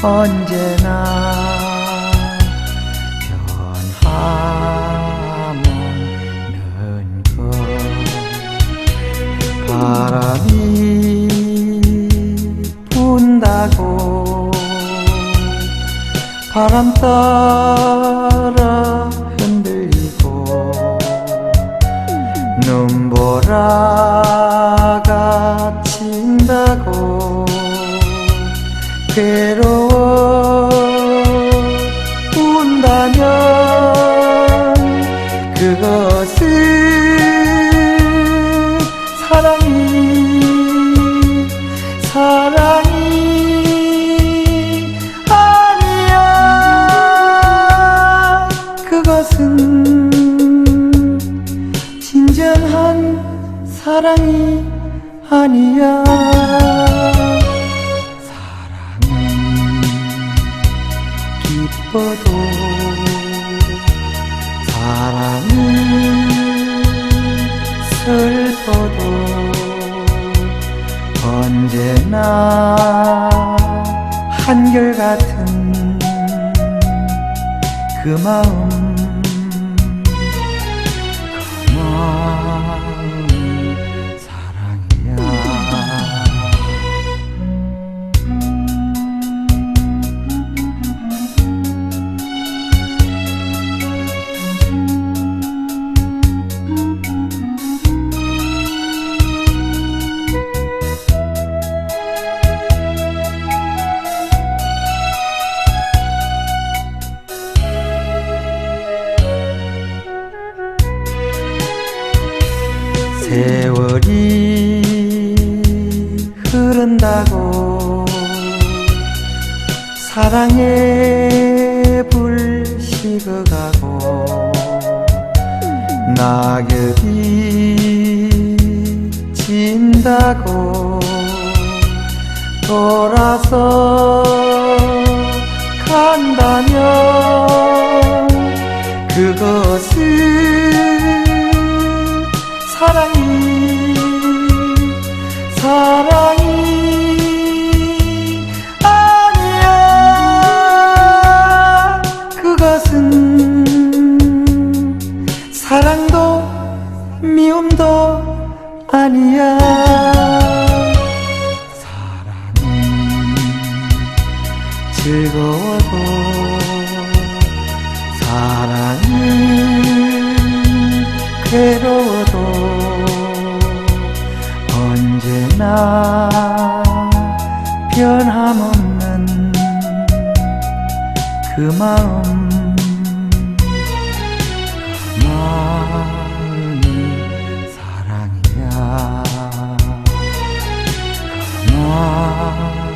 언제나 변함없는 것 바람이 분다고 바람 따라 흔들리고 눈보라가 친다고 괴로 사랑이 아니야. 사랑은 기뻐도 사랑은 슬퍼도 언제나 한결같은 그 마음 그 마음 세월이 흐른다고 사랑의 불 식어가고 낙엽이 진다고 돌아서 사랑이 사랑이 아니야. 그것은 사랑도 미움도 아니야. 사랑은 즐거워 언제나 변함없는 그 마음. 그 마음이 사랑이야. 마음